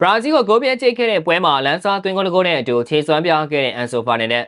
ဘရာဇီးကိုဂိုးပြဲချိတ်ခဲ့တဲ့ပွဲမှာလန်ဆာသွင်းဂိုးတစ်ဂိုးနဲ့အတူခြေစွမ်းပြခဲ့တဲ့အန်ဆိုဖာနယ်နဲ့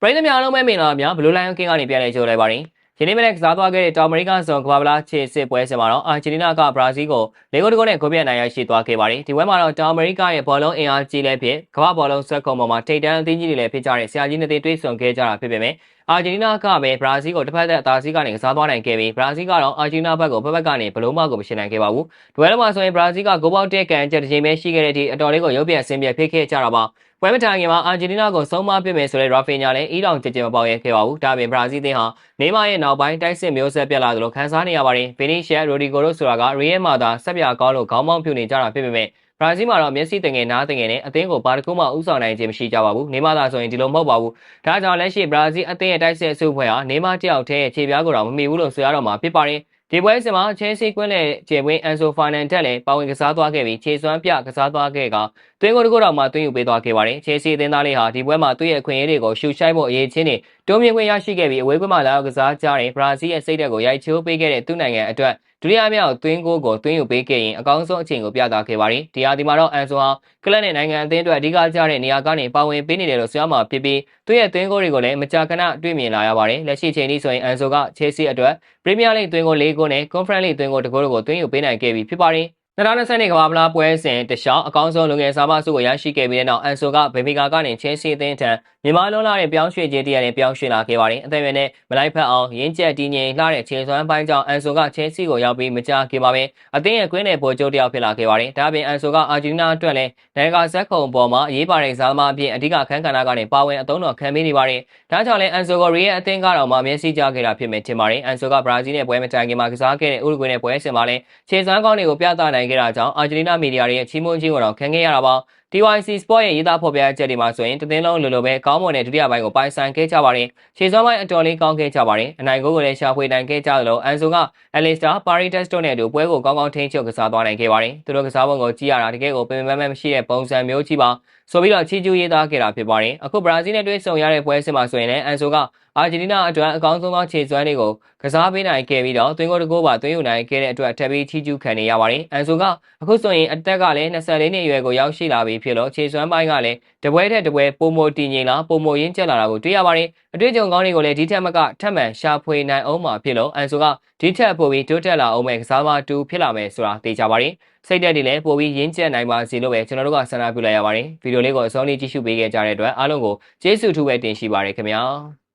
ပရိသတ်များလုံးပဲမင်္ဂလာများဘလူးလိုင်းကင်းကနေပြန်လည်ကြိုလိုက်ပါရင်ဒီနေ့မနေ့ကစားသွားခဲ့တဲ့တောင်အမေရိကဇွန်ကမ္ဘာပလားခြေစစ်ပွဲစဉ်မှာတော့အာဂျင်တီးနားကဘရာဇီးကို၄ဂိုးတစ်ဂိုးနဲ့ဂိုးပြဲနိုင်ရရှိသွားခဲ့ပါတယ်ဒီပွဲမှာတော့တောင်အမေရိကရဲ့ဘောလုံးအင်အားကြီးလည်းဖြစ်ကမ္ဘာဘောလုံးဆက်ကုံပေါ်မှာထိပ်တန်းအသင်းကြီးတွေလည်းဖြစ်ကြတဲ့ဆရာကြီးနှစ်သိန်းတွေ့ဆုံခဲ့ကြတာဖြစ်ပေမဲ့ အာဂျင်တီးနားကပဲဘရာဇီးကိုတစ်ဖက်သက်အသာစီးကနေကစားသွားနိုင်ခဲ့ပြီးဘရာဇီးကတော့အာဂျင်တီးနားဘက်ကိုဖက်ဖက်ကနေဘလုံးမကိုမရှင်းနိုင်ခဲ့ပါဘူး။ဒွဲလုံးမှာဆိုရင်ဘရာဇီးကဂိုးပေါက်တဲ့ကန်ချက်တစ်ချိန်ပဲရှိခဲ့တဲ့အထိအတော်လေးကိုရုပ်ပြဆင်းပြဖြစ်ခဲ့ကြတာပါ။ပွဲမတိုင်ခင်မှာအာဂျင်တီးနားကိုဆုံးမပစ်မယ်ဆိုတဲ့ရာဖီညာလည်းအီလောင်ကြကြမပေါက်ရဲခဲ့ပါဘူး။ဒါပြင်ဘရာဇီးသင်းဟာနေမာရဲ့နောက်ပိုင်းတိုက်စစ်မျိုးဆက်ပြက်လာသလိုခန်းစားနေရပါတယ်။ဗီနီရှယ်ရိုဒီဂိုတို့ဆိုတာကရီယယ်မာသာဆက်ပြကောင်းလို့ခေါင်းမောင်းဖြူနေကြတာဖြစ်ပေမဲ့ ဘရာဇီးမှာတော့မျက်စိတငယ်နားတငယ်နဲ့အသင်းကိုဘာတစ်ခုမှဥဆောင်နိုင်ခြင်းမရှိကြပါဘူး။နေမာသာဆိုရင်ဒီလိုမဟုတ်ပါဘူး။ဒါကြောင့်လက်ရှိဘရာဇီးအသင်းရဲ့တိုက်စစ်အစုအဖွဲ့ဟာနေမာတယောက်တည်းရဲ့ခြေပြားကိုတော့မမီဘူးလို့ဆိုရတော့မှာဖြစ်ပါတယ်။ဒီပွဲစဉ်မှာချဲစီကွင်းနဲ့ခြေဝင်းအန်ဆိုဖာနန်တက်လည်းပါဝင်ကစားသွားခဲ့ပြီးခြေစွမ်းပြကစားသွားခဲ့ကသွင်းကိုတကုတ်တော်မှသွင်းယူပေးသွားခဲ့ပါတယ်။ချဲစီအသင်းသားလေးဟာဒီပွဲမှာသူ့ရဲ့အခွင့်အရေးတွေကိုရှူရှိုက်ဖို့အရေးချင်းနေတုံးမြင့်ခွင့်ရရှိခဲ့ပြီးအဝေးကွင်းမှာလာရောက်ကစားကြတဲ့ဘရာဇီးရဲ့စိတ်ဓာတ်ကိုရိုက်ချိုးပေးခဲ့တဲ့သူ့နိုင်ငံအတွက် ဒုတိယမြောက်သွင်းကိုကိုသွင်းယူပေးခဲ့ရင်အကောင်းဆုံးအချိန်ကိုပြသခဲ့ပါတယ်။ဒီဟာဒီမှာတော့အန်ဆိုဟာကလပ်နဲ့နိုင်ငံအသင်းအတွက်အဓိကကျတဲ့နေရာကနေပါဝင်ပေးနေတယ်လို့ဆိုရမှာဖြစ်ပြီးသူ့ရဲ့သွင်းကိုတွေကိုလည်းမကြာခဏတွေ့မြင်လာရပါတယ်။လက်ရှိချိန်ထိဆိုရင်အန်ဆိုကချယ်ဆီအတွက်ပရီးမီးယားလိဂ်သွင်းကို၄ဂိုးနဲ့ကွန်ဖရင့်လိဂ်သွင်းကို၁ဂိုးတို့ကိုသွင်းယူပေးနိုင်ခဲ့ပြီးဖြစ်ပါတယ်။ 2020နှစ်ကမ္ဘာ့ဖလားပွဲစဉ်တခြားအကောင်းဆုံးလူငယ်စားမစုကိုရရှိခဲ့ပြီးတဲ့နောက်အန်ဆိုကဘေဘီကာကနေချဲစီအသင်းထံမြန်မာလုံးလာတဲ့ပြောင်းရွှေ့ခြင်းတရနဲ့ပြောင်းရွှေ့လာခဲ့ပါတယ်အသက်အရွယ်နဲ့မလိုက်ဖက်အောင်ရင်းကျက်တည်ငြိမ်လှတဲ့ခြေစွမ်းပိုင်းကြောင့်အန်ဆိုကချဲစီကိုရောက်ပြီးမကြခင်ပါပဲအသင်းရဲ့ကွင်းနယ်ပိုကျိုးတယောက်ဖြစ်လာခဲ့ပါတယ်ဒါ့အပြင်အန်ဆိုကအာဂျင်တီးနားအတွက်လည်းနိုင်ငံကဇက်ခုံပေါ်မှာအရေးပါတဲ့စားသမားအဖြစ်အဓိကခန်းကဏ္ဍကနေပါဝင်အသုံးတော်ခံပေးနေပါတယ်ဒါကြောင့်လည်းအန်ဆိုကိုရီးယားအသင်းကတော့မှမျက်စိကျခဲ့တာဖြစ်မယ်ထင်ပါတယ်အန်ဆိုကဘရာဇီးနဲ့ပွဲမတိုင်ခင်မှာကစားခဲ့တဲ့ဥရုဂွေနဲ့ပွဲစဉ်မှာလည်းခြေစွမ်းကောင်းတွေကိုပြသနိုင်ခဲ့တာကြောင့်အာဂျင်တီးနားမီဒီယာတွေရဲ့ချီးမွမ်းခြင်းကိုတော့ခံခဲ့ရတာပါ TYC Sport ရဲ့ရေးသားဖော်ပြချက်တွေမှာဆိုရင်တသင်းလုံးလိုလိုပဲကောင်းမွန်တဲ့ဒုတိယပိုင်းကိုပိုင်ဆိုင်ခဲ့ကြပါတယ်။ခြေစွမ်းပိုင်းအတော်လေးကောင်းခဲ့ကြပါတယ်။အနိုင်ဂိုးကိုလည်းရှာဖွေနိုင်ခဲ့ကြသလိုအန်ဆိုက Alistair Paredes တို့နဲ့အတူပွဲကိုကောင်းကောင်းထိန်းချုပ်ကစားသွားနိုင်ခဲ့ပါတယ်။သူတို့ကစားပုံကိုကြည့်ရတာတကယ်ကိုပင်ပန်းပန်းမရှိတဲ့ပုံစံမျိုးကြီးပါ။ဆိုပြီးတော့ချီကျူးရေးသားခဲ့တာဖြစ်ပါတယ်။အခုဘရာဇီးနဲ့တွေ့ဆုံရတဲ့ပွဲစဉ်မှာဆိုရင်လည်းအန်ဆိုကအာဂျင်တီးနားအတွက်အကောင်းဆုံးသောခြေစွမ်းတွေကိုကစားပေးနိုင်ခဲ့ပြီးတော့သွင်းကိုတကိုးပါသွင်းယူနိုင်ခဲ့တဲ့အတွက်ထပ်ပြီးချီကျူးခံနေရပါတယ်။အန်ဆိုကအခုဆိုရင်အသက်ကလည်း24နှစ်အရွယ်ကိုရောက်ရှိလာပြီဖြစ်လို့ခြေစွမ်းပိုင်းကလည်းတပွဲထက်တပွဲပုံမတည်ငြိမ်လာပုံမရင်းကျက်လာတာကိုတွေ့ရပါတယ်။အတွေ့အကြုံကောင်းတွေကိုလည်းဒီထက်မကထပ်မံရှာဖွေနိုင်အောင်မှာဖြစ်လို့အန်ဆိုကဒီထက်ပိုပြီးတိုးတက်လာအောင်မဲ့ကစားမတူဖြစ်လာမယ်ဆိုတာသိကြပါတယ်။စိတ်တက်တွေလည်းပိုပြီးရင်းကျက်နိုင်ပါစေလို့ပဲကျွန်တော်တို့ကဆန္ဒပြုလိုက်ရပါတယ်။ဗီဒီယိုလေးကိုအဆုံးလေးကြည့်ရှုပေးခဲ့ကြတဲ့အတွက်အားလုံးကိုကျေးဇူးထူးပဲတင်ရှိပါတယ်ခင်ဗျာ။